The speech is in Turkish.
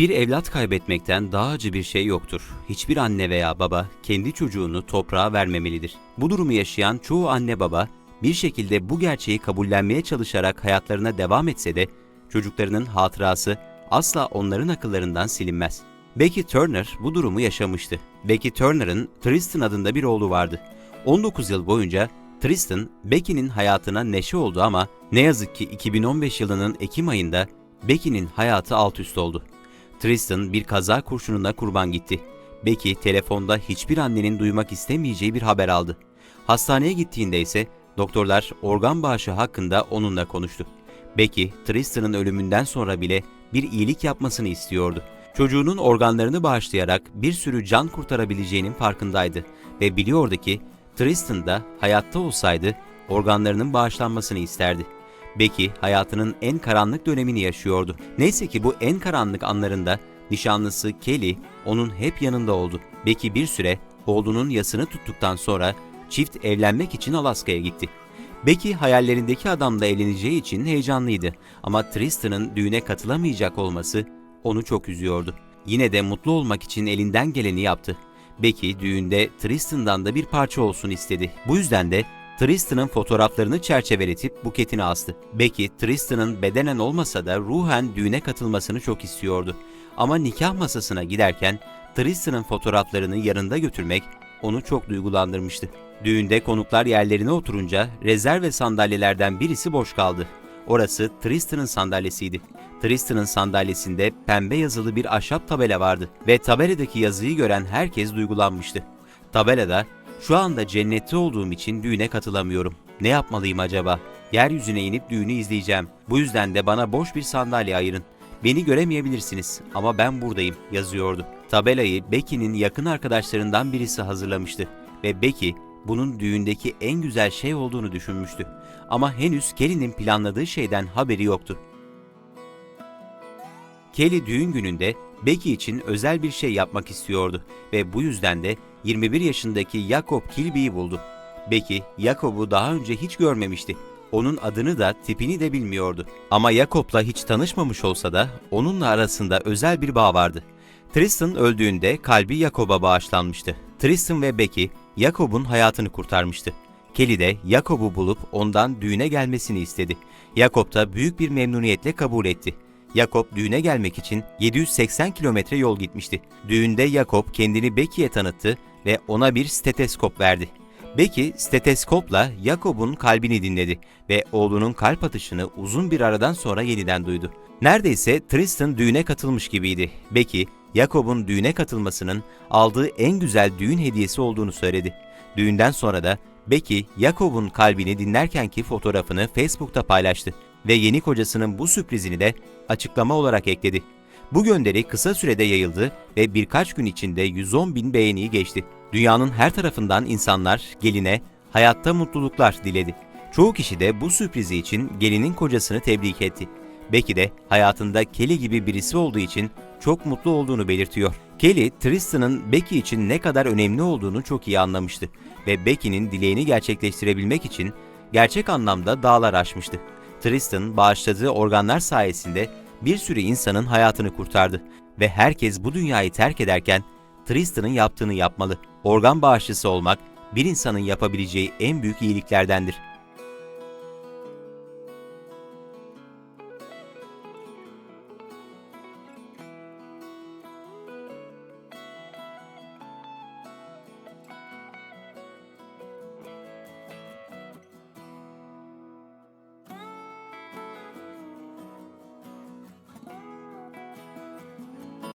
Bir evlat kaybetmekten daha acı bir şey yoktur. Hiçbir anne veya baba kendi çocuğunu toprağa vermemelidir. Bu durumu yaşayan çoğu anne baba bir şekilde bu gerçeği kabullenmeye çalışarak hayatlarına devam etse de çocuklarının hatırası asla onların akıllarından silinmez. Becky Turner bu durumu yaşamıştı. Becky Turner'ın Tristan adında bir oğlu vardı. 19 yıl boyunca Tristan, Becky'nin hayatına neşe oldu ama ne yazık ki 2015 yılının Ekim ayında Becky'nin hayatı alt üst oldu. Tristan bir kaza kurşununa kurban gitti. Becky telefonda hiçbir annenin duymak istemeyeceği bir haber aldı. Hastaneye gittiğinde ise doktorlar organ bağışı hakkında onunla konuştu. Becky, Tristan'ın ölümünden sonra bile bir iyilik yapmasını istiyordu. Çocuğunun organlarını bağışlayarak bir sürü can kurtarabileceğinin farkındaydı ve biliyordu ki Tristan da hayatta olsaydı organlarının bağışlanmasını isterdi. Becky hayatının en karanlık dönemini yaşıyordu. Neyse ki bu en karanlık anlarında nişanlısı Kelly onun hep yanında oldu. Becky bir süre oğlunun yasını tuttuktan sonra çift evlenmek için Alaska'ya gitti. Becky hayallerindeki adamla evleneceği için heyecanlıydı ama Tristan'ın düğüne katılamayacak olması onu çok üzüyordu. Yine de mutlu olmak için elinden geleni yaptı. Becky düğünde Tristan'dan da bir parça olsun istedi. Bu yüzden de Tristan'ın fotoğraflarını çerçeveletip buketine astı. Becky, Tristan'ın bedenen olmasa da ruhen düğüne katılmasını çok istiyordu. Ama nikah masasına giderken Tristan'ın fotoğraflarını yanında götürmek onu çok duygulandırmıştı. Düğünde konuklar yerlerine oturunca rezerve sandalyelerden birisi boş kaldı. Orası Tristan'ın sandalyesiydi. Tristan'ın sandalyesinde pembe yazılı bir ahşap tabela vardı ve tabeladaki yazıyı gören herkes duygulanmıştı. Tabelada şu anda cennette olduğum için düğüne katılamıyorum. Ne yapmalıyım acaba? Yeryüzüne inip düğünü izleyeceğim. Bu yüzden de bana boş bir sandalye ayırın. Beni göremeyebilirsiniz ama ben buradayım yazıyordu. Tabelayı Becky'nin yakın arkadaşlarından birisi hazırlamıştı ve Becky bunun düğündeki en güzel şey olduğunu düşünmüştü. Ama henüz Kelly'nin planladığı şeyden haberi yoktu. Kelly düğün gününde Becky için özel bir şey yapmak istiyordu ve bu yüzden de 21 yaşındaki Jacob Kilby'yi buldu. Becky, Jacob'u daha önce hiç görmemişti. Onun adını da tipini de bilmiyordu. Ama Jacob'la hiç tanışmamış olsa da onunla arasında özel bir bağ vardı. Tristan öldüğünde kalbi Jacob'a bağışlanmıştı. Tristan ve Becky, Jacob'un hayatını kurtarmıştı. Kelly de Jacob'u bulup ondan düğüne gelmesini istedi. Jacob da büyük bir memnuniyetle kabul etti. Jacob düğüne gelmek için 780 kilometre yol gitmişti. Düğünde Jacob kendini Becky'ye tanıttı ve ona bir steteskop verdi. Becky steteskopla Jacob'un kalbini dinledi ve oğlunun kalp atışını uzun bir aradan sonra yeniden duydu. Neredeyse Tristan düğüne katılmış gibiydi. Becky, Jacob'un düğüne katılmasının aldığı en güzel düğün hediyesi olduğunu söyledi. Düğünden sonra da Becky, Jacob'un kalbini dinlerkenki fotoğrafını Facebook'ta paylaştı ve yeni kocasının bu sürprizini de açıklama olarak ekledi. Bu gönderi kısa sürede yayıldı ve birkaç gün içinde 110 bin beğeniyi geçti. Dünyanın her tarafından insanlar geline hayatta mutluluklar diledi. Çoğu kişi de bu sürprizi için gelinin kocasını tebrik etti. Becky de hayatında Kelly gibi birisi olduğu için çok mutlu olduğunu belirtiyor. Kelly, Tristan'ın Becky için ne kadar önemli olduğunu çok iyi anlamıştı ve Becky'nin dileğini gerçekleştirebilmek için gerçek anlamda dağlar aşmıştı. Tristan bağışladığı organlar sayesinde bir sürü insanın hayatını kurtardı ve herkes bu dünyayı terk ederken Tristan'ın yaptığını yapmalı. Organ bağışçısı olmak bir insanın yapabileceği en büyük iyiliklerdendir.